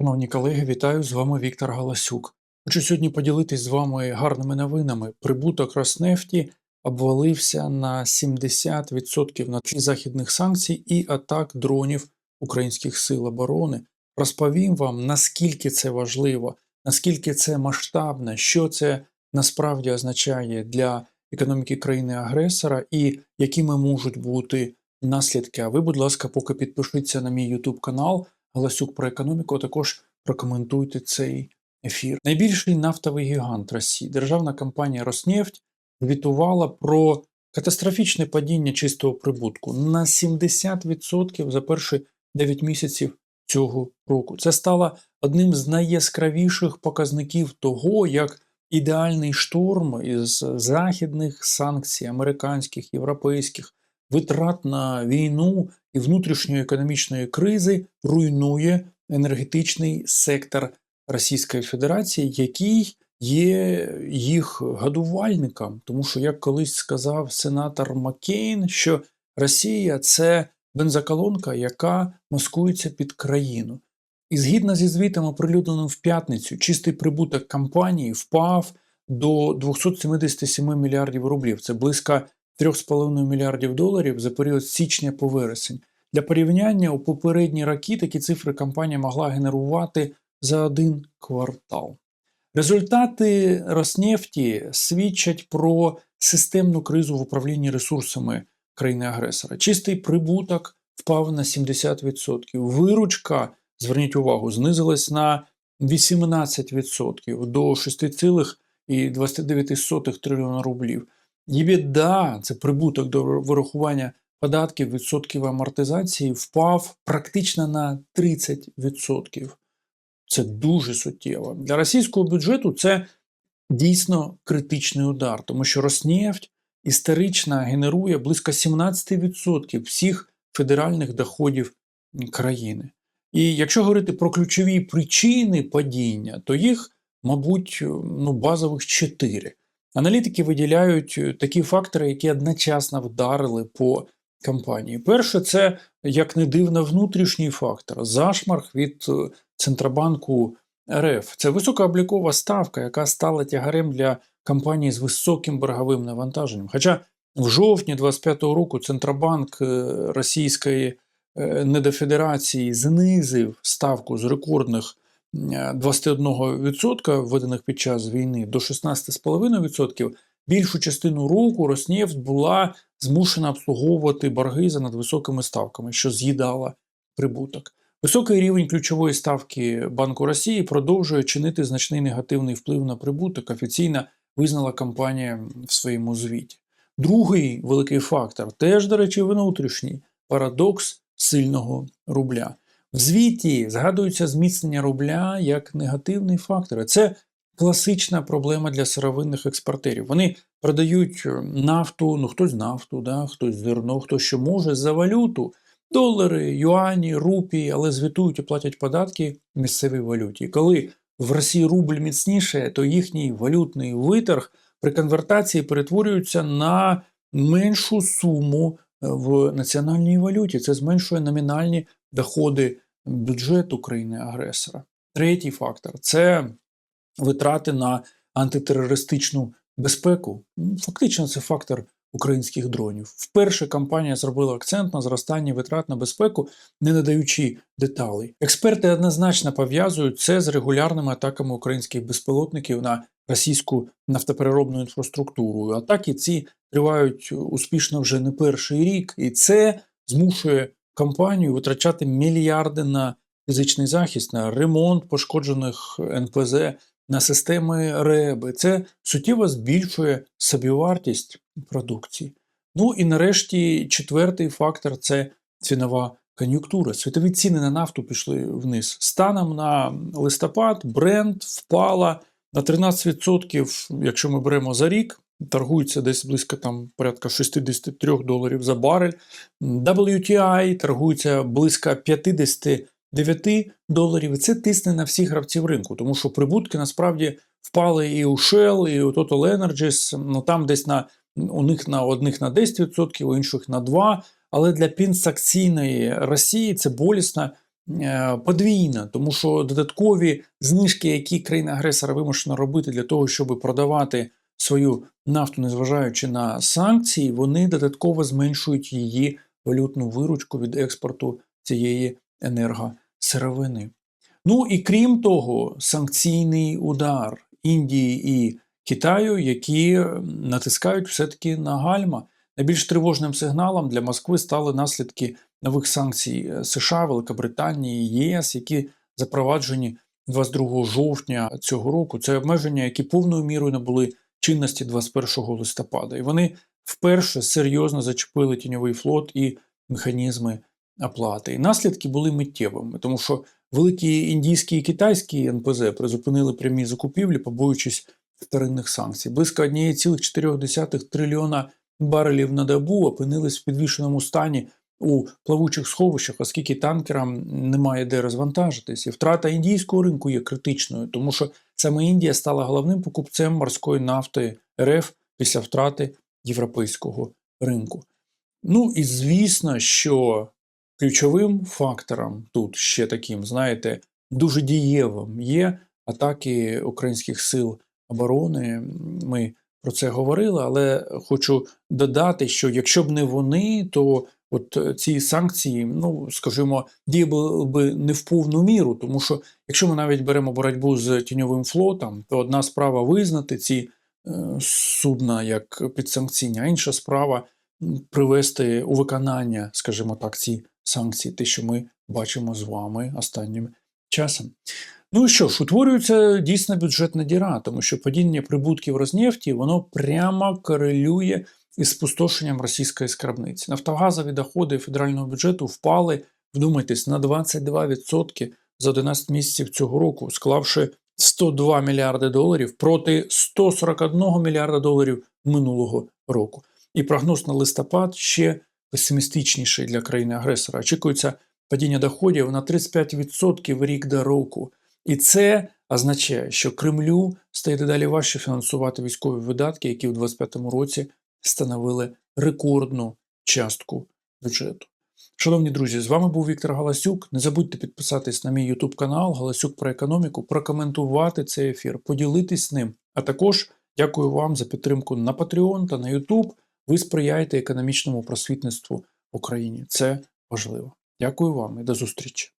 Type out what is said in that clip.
Шановні колеги, вітаю з вами Віктор Галасюк. Хочу сьогодні поділитись з вами гарними новинами. Прибуток Роснефті обвалився на 70% на тлі західних санкцій і атак дронів українських сил оборони. Розповім вам, наскільки це важливо, наскільки це масштабно, що це насправді означає для економіки країни-агресора і якими можуть бути наслідки. А ви, будь ласка, поки підпишіться на мій YouTube канал. Галасюк про економіку, також прокоментуйте цей ефір. Найбільший нафтовий гігант Росії, державна компанія Роснефть, звітувала про катастрофічне падіння чистого прибутку на 70% за перші 9 місяців цього року. Це стало одним з найяскравіших показників того, як ідеальний шторм із західних санкцій, американських, європейських, витрат на війну і внутрішньої економічної кризи руйнує енергетичний сектор Російської Федерації, який є їх годувальником. Тому що, як колись сказав сенатор Маккейн, що Росія це бензоколонка, яка маскується під країну. І згідно зі звітом, оприлюдненим в п'ятницю, чистий прибуток компанії впав до 277 мільярдів рублів. Це близько 3,5 мільярдів доларів за період з січня по вересень. Для порівняння у попередні роки такі цифри компанія могла генерувати за один квартал. Результати Роснефті свідчать про системну кризу в управлінні ресурсами країни-агресора. Чистий прибуток впав на 70%. Виручка, зверніть увагу, знизилась на 18% до 6,29 трильйона рублів. ЄБІДА, це прибуток до вирахування податків, відсотків амортизації, впав практично на 30%. Це дуже суттєво. Для російського бюджету це дійсно критичний удар, тому що Роснефть історично генерує близько 17% всіх федеральних доходів країни. І якщо говорити про ключові причини падіння, то їх, мабуть, ну, базових чотири. Аналітики виділяють такі фактори, які одночасно вдарили по компанії. Перше, це, як не дивно, внутрішній фактор зашмарх від Центробанку РФ. Це висока облікова ставка, яка стала тягарем для компаній з високим борговим навантаженням. Хоча в жовтні 25-го року Центробанк Російської недофедерації знизив ставку з рекордних 21% введених під час війни до 16,5%, більшу частину року Роснефть була змушена обслуговувати борги за надвисокими ставками, що з'їдала прибуток. Високий рівень ключової ставки Банку Росії продовжує чинити значний негативний вплив на прибуток, офіційно визнала компанія в своєму звіті. Другий великий фактор теж, до речі, внутрішній парадокс сильного рубля. В звіті згадується зміцнення рубля як негативний фактор. Це класична проблема для сировинних експортерів. Вони продають нафту, ну хтось нафту, да, хтось зерно, хто що може за валюту, долари, юані, рупії, але звітують і платять податки в місцевій валюті. Коли в Росії рубль міцніше, то їхній валютний виторг при конвертації перетворюється на меншу суму в національній валюті. Це зменшує номінальні доходи бюджету країни-агресора. Третій фактор це витрати на антитерористичну безпеку. Фактично, це фактор українських дронів. Вперше компанія зробила акцент на зростання витрат на безпеку, не надаючи деталей. Експерти однозначно пов'язують це з регулярними атаками українських безпілотників на російську нафтопереробну інфраструктуру. Атаки ці тривають успішно вже не перший рік, і це змушує компанію витрачати мільярди на фізичний захист, на ремонт пошкоджених НПЗ, на системи РЕБ. Це суттєво збільшує собівартість продукції. Ну і нарешті четвертий фактор це цінова кон'юнктура. Світові ціни на нафту пішли вниз. Станом на листопад бренд впала на 13%, якщо ми беремо за рік. Торгується десь близько там порядка 63 доларів за барель. WTI торгується близько 59 доларів. І це тисне на всіх гравців ринку, тому що прибутки насправді впали і у Shell, і у Total Energies. Ну там десь на у них на одних на 10%, у інших на 2%. Але для пінсакційної Росії це болісна е, подвійна, тому що додаткові знижки, які країна-агресора вимушена робити для того, щоб продавати свою нафту, незважаючи на санкції, вони додатково зменшують її валютну виручку від експорту цієї енергосировини. Ну і крім того, санкційний удар Індії і Китаю, які натискають все-таки на гальма. Найбільш тривожним сигналом для Москви стали наслідки нових санкцій е, США, Великобританії, ЄС, які запроваджені 22 жовтня цього року. Це обмеження, які повною мірою набули чинності 21 листопада. І вони вперше серйозно зачепили тіньовий флот і механізми оплати. І наслідки були миттєвими, тому що великі індійські і китайські НПЗ призупинили прямі закупівлі, побоюючись вторинних санкцій. Близько 1,4 трильйона барелів на добу опинились в підвішеному стані у плавучих сховищах, оскільки танкерам немає де розвантажитись. І втрата індійського ринку є критичною, тому що саме Індія стала головним покупцем морської нафти РФ після втрати європейського ринку. Ну і звісно, що ключовим фактором тут ще таким, знаєте, дуже дієвим є атаки українських сил оборони. Ми про це говорили, але хочу додати, що якщо б не вони, то от ці санкції, ну скажімо, діяли би не в повну міру, тому що якщо ми навіть беремо боротьбу з тіньовим флотом, то одна справа визнати ці е, судна як підсанкційні, а інша справа привести у виконання, скажімо так, ці санкції, те, що ми бачимо з вами останнім часом. Ну і що ж, утворюється дійсно бюджетна діра, тому що падіння прибутків Рознефті воно прямо корелює із спустошенням російської скарбниці. Нафтогазові доходи федерального бюджету впали, вдумайтесь, на 22% за 11 місяців цього року, склавши 102 мільярди доларів проти 141 мільярда доларів минулого року. І прогноз на листопад ще песимістичніший для країни-агресора. Очікується падіння доходів на 35% рік до року. І це означає, що Кремлю стає дедалі важче фінансувати військові видатки, які у 2025 році становили рекордну частку бюджету. Шановні друзі, з вами був Віктор Галасюк. Не забудьте підписатись на мій YouTube канал Галасюк про економіку, прокоментувати цей ефір, поділитись ним. А також дякую вам за підтримку на Patreon та на YouTube. Ви сприяєте економічному просвітництву в Україні. Це важливо. Дякую вам і до зустрічі.